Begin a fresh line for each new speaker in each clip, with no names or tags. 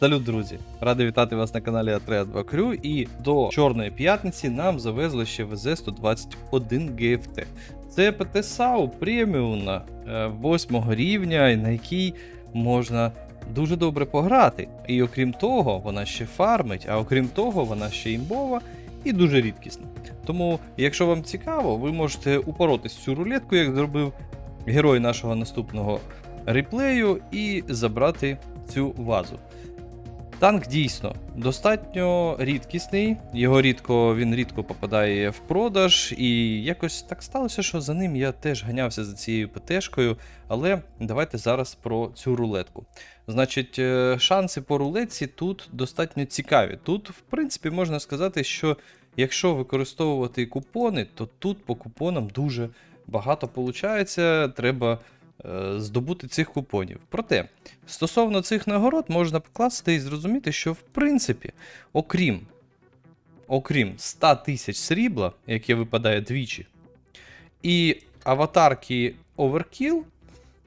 Салют, друзі! Радий вітати вас на каналі Атреа 2 Крю. І до Чорної п'ятниці нам завезли ще ВЗ-121 GFT. Це ПТ САУ преміумна 8 рівня, на якій можна дуже добре пограти. І окрім того, вона ще фармить, а окрім того, вона ще імбова і дуже рідкісна. Тому, якщо вам цікаво, ви можете упоротись цю рулетку, як зробив герой нашого наступного реплею, і забрати цю вазу. Танк дійсно достатньо рідкісний, його рідко він рідко попадає в продаж, і якось так сталося, що за ним я теж ганявся за цією ПТшкою. Але давайте зараз про цю рулетку. Значить, е, шанси по рулетці тут достатньо цікаві. Тут, в принципі, можна сказати, що якщо використовувати купони, то тут по купонам дуже багато получається. Треба здобути цих купонів. Проте, стосовно цих нагород, можна покласти і зрозуміти, що в принципі, окрім, окрім 100 тисяч срібла, яке випадає двічі, і аватарки Overkill,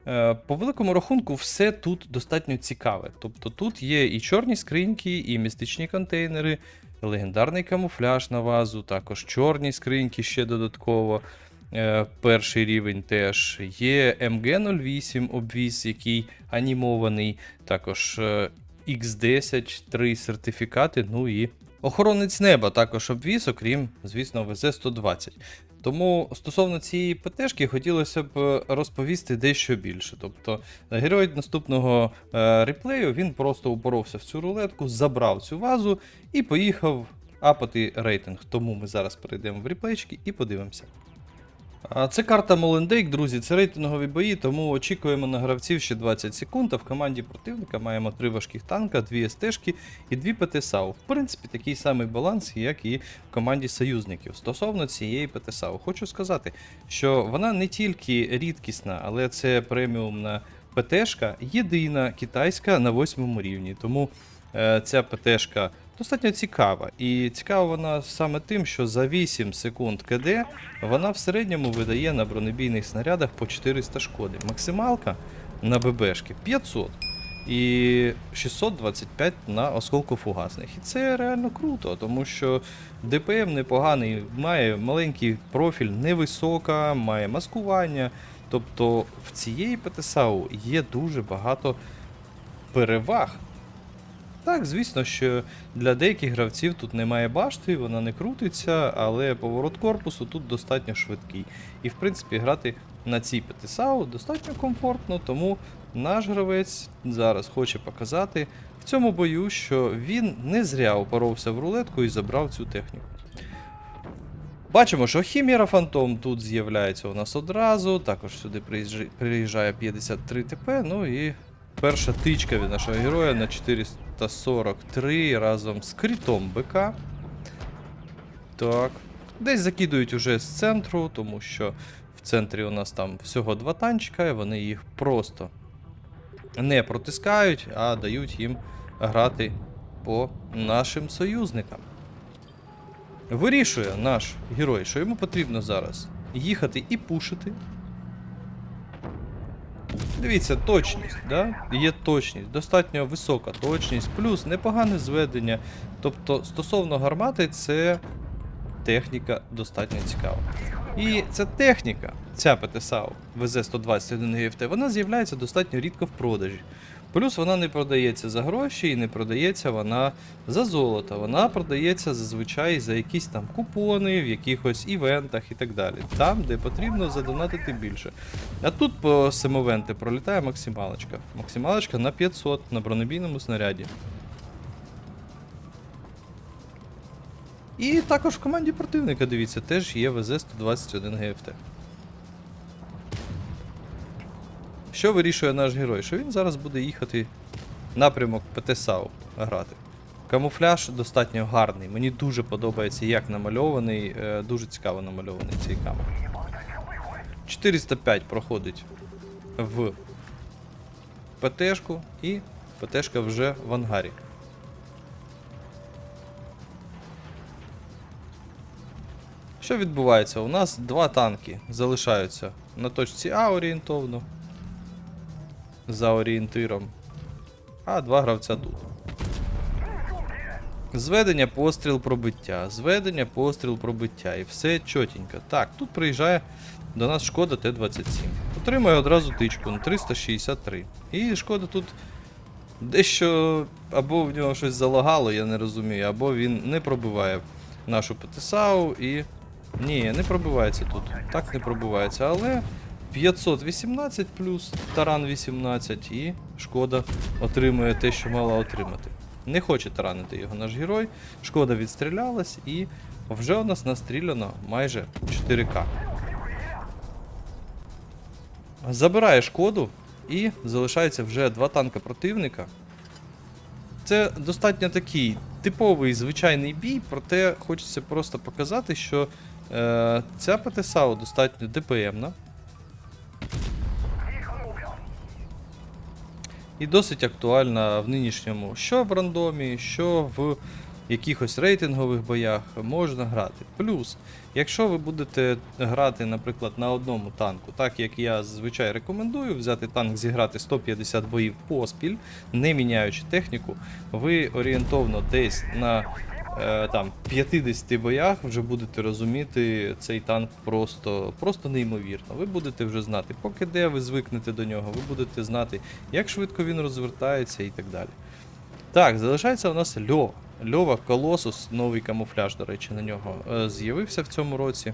е, по великому рахунку, все тут достатньо цікаве. Тобто тут є і чорні скриньки, і містичні контейнери, легендарний камуфляж на вазу, також чорні скриньки ще додатково. Е, Перший рівень теж є MG08 обвіз, який анімований, також е, X10, три сертифікати, ну і охоронець неба також обвіз, окрім, звісно, ВЗ-120. Тому стосовно цієї ПТшки хотілося б е, розповісти дещо більше. Тобто, герой наступного е, реплею він просто упоровся в цю рулетку, забрав цю вазу і поїхав апати рейтинг. Тому ми зараз перейдемо в реплейчики і подивимося. Це карта Молендейк, друзі, це рейтингові бої, тому очікуємо на гравців ще 20 секунд. А в команді противника маємо три важких танка, дві СТшки і дві ПТ-САУ. В принципі, такий самий баланс, як і в команді союзників. Стосовно цієї ПТ-САУ, хочу сказати, що вона не тільки рідкісна, але це преміумна ПТшка, єдина китайська на восьмому рівні. Тому е, ця ПТшка достатньо цікава. І цікава вона саме тим, що за 8 секунд КД вона в середньому видає на бронебійних снарядах по 400 шкоди. Максималка на ББшки 500 і 625 на осколкофугасних. І це реально круто, тому що ДПМ непоганий, має маленький профіль, невисока, має маскування. Тобто в цієї ПТСАУ є дуже багато переваг. Так, звісно, що для деяких гравців тут немає башти, вона не крутиться, але поворот корпусу тут достатньо швидкий. І в принципі грати на цій ПТСАУ достатньо комфортно, тому наш гравець зараз хоче показати в цьому бою, що він не зря опоровся в рулетку і забрав цю техніку. Бачимо, що Хіміра Фантом тут з'являється у нас одразу. Також сюди приїжджає 53 ТП. Ну і перша тичка від нашого героя на 443 разом з крітом БК. Так. Десь закидують уже з центру, тому що в центрі у нас там всього два танчика, і вони їх просто не протискають, а дають їм грати по нашим союзникам. Вирішує наш герой, що йому потрібно зараз їхати і пушити. Дивіться, точність, да? є точність, достатньо висока точність, плюс непогане зведення. Тобто, стосовно гармати, це техніка достатньо цікава. І ця техніка, ця ПТСАУ ВЗ-121 ГФТ, вона з'являється достатньо рідко в продажі. Плюс вона не продається за гроші і не продається вона за золото. Вона продається зазвичай за якісь там купони, в якихось івентах і так далі. Там, де потрібно задонатити більше. А тут по семовенти пролітає максималочка. Максималочка на 500 на бронебійному снаряді. І також в команді противника, дивіться, теж є ВЗ-121 GFT. Що вирішує наш герой? Що він зараз буде їхати напрямок ПТСАУ грати. Камуфляж достатньо гарний. Мені дуже подобається, як намальований. е, Дуже цікаво намальований цей камер. 405 проходить в ПТшку і ПТшка вже в ангарі. Що відбувається? У нас два танки залишаються на точці А орієнтовно. За орієнтиром. А два гравця тут. Зведення, постріл, пробиття, зведення, постріл, пробиття. І все чотенько. Так, тут приїжджає до нас шкода Т-27. Отримує одразу тичку на 363. І шкода тут дещо або в нього щось залагало, я не розумію, або він не пробиває нашу ПТСАУ і. Ні, не пробивається тут. Так не пробивається, але 518 плюс таран 18 і шкода отримує те, що мала отримати. Не хоче таранити його наш герой. Шкода відстрілялась і вже у нас настріляно майже 4К. Забирає шкоду і залишається вже два танка противника. Це достатньо такий типовий звичайний бій, проте хочеться просто показати, що е, ця ПТСАУ достатньо ДПМна. І досить актуальна в нинішньому, що в рандомі, що в якихось рейтингових боях можна грати. Плюс, якщо ви будете грати, наприклад, на одному танку, так як я зазвичай рекомендую, взяти танк, зіграти 150 боїв поспіль, не міняючи техніку, ви орієнтовно десь на там, 50 боях вже будете розуміти цей танк просто, просто неймовірно. Ви будете вже знати, поки де ви звикнете до нього, ви будете знати, як швидко він розвертається і так далі. Так, залишається у нас Льова. Льова Колосус, новий камуфляж, до речі, на нього е, з'явився в цьому році.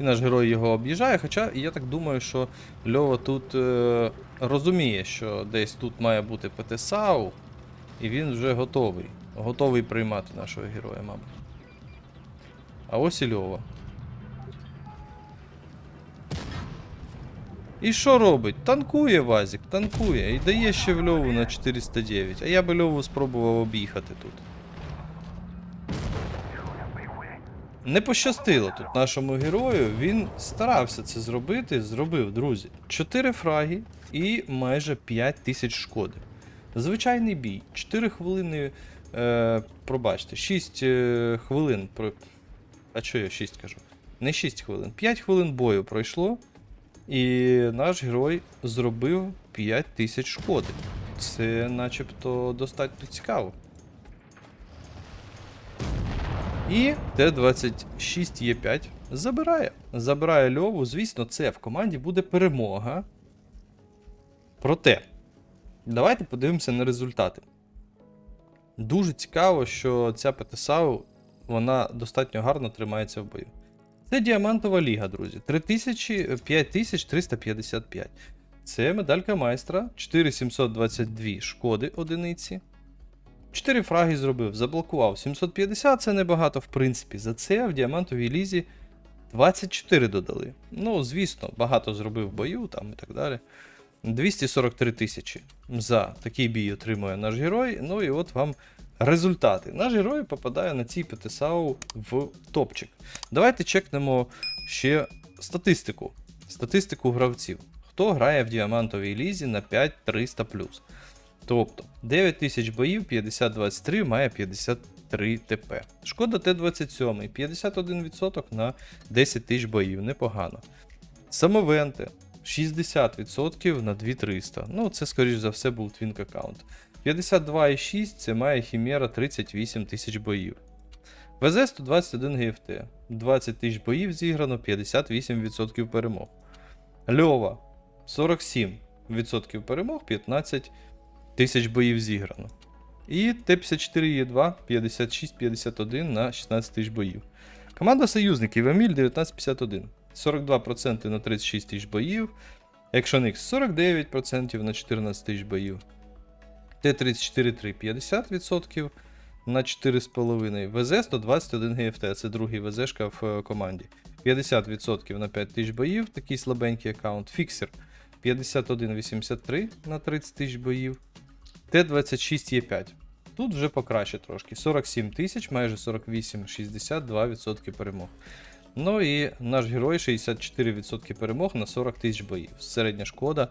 І наш герой його об'їжджає, хоча я так думаю, що Льова тут е, розуміє, що десь тут має бути ПТСАУ, і він вже готовий. Готовий приймати нашого героя, мабуть. А ось і Льова. І що робить? Танкує Вазік, танкує. І дає ще в Льову на 409. А я би Льову спробував об'їхати тут. Не пощастило тут нашому герою. Він старався це зробити, зробив, друзі. 4 фраги і майже 5 тисяч шкоди. Звичайний бій. 4 хвилини. Е, пробачте, 6 е, хвилин. Про... А що я 6 кажу? Не 6 хвилин. 5 хвилин бою пройшло. І наш герой зробив 5 тисяч шкоди. Це начебто достатньо цікаво. І Т-26Е5 забирає. Забирає Льову. Звісно, це в команді буде перемога. Проте, давайте подивимося на результати. Дуже цікаво, що ця ПТСАУ вона достатньо гарно тримається в бою. Це діамантова ліга, друзі. 3000, 5355. Це медалька майстра, 4722 шкоди одиниці. 4 фраги зробив, заблокував. 750 це небагато, в принципі. За це в діамантовій лізі 24 додали. Ну, звісно, багато зробив в бою там і так далі. 243 тисячі за такий бій отримує наш герой. Ну і от вам результати. Наш герой попадає на цій ПТСАУ в топчик. Давайте чекнемо ще статистику. Статистику гравців. Хто грає в діамантовій лізі на 5300 Тобто 9000 боїв, 50-23 має 53 ТП. Шкода Т-27, 51% на 10 тисяч боїв, непогано. Самовенти 60% на 2300. Ну, це, скоріш за все, був твінк аккаунт. 52,6 це має Хімера 38 тисяч боїв. ВЗ 121 ГФТ. 20 тисяч боїв зіграно, 58% перемог. Льова 47% перемог, 15 тисяч боїв зіграно. І Т-54Е2 56-51 на 16 тисяч боїв. Команда союзників Еміль 1951. 42% на 36 тисяч боїв. Екшоникс 49% на 14 тисяч боїв. Т-34-3 50% на 4,5. ВЗ 121 ГФТ, це другий ВЗшка в е, команді. 50% на 5 тисяч боїв, такий слабенький аккаунт. Фіксер 51,83 на 30 тисяч боїв. Т-26Е5. Тут вже покраще трошки. 47 тисяч, майже 48, 62% перемог. Ну і наш герой 64% перемог на 40 тисяч боїв. Середня шкода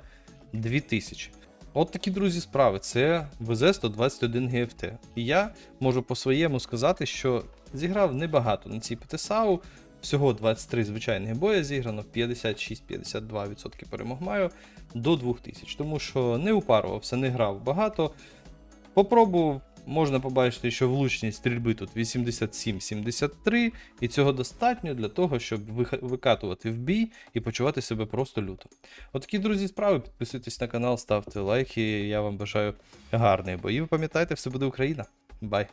2000. От такі, друзі, справи. Це ВЗ-121 ГФТ. І я можу по-своєму сказати, що зіграв небагато на цій ПТСАУ. Всього 23 звичайних боя зіграно, 56-52% перемог маю до 2000. Тому що не упарувався, не грав багато. Попробував, можна побачити, що влучність стрільби тут 87-73, і цього достатньо для того, щоб викатувати в бій і почувати себе просто люто. Отакі, друзі, справи. Підписуйтесь на канал, ставте лайки. Я вам бажаю гарної боїв. Пам'ятайте, все буде Україна. Бай!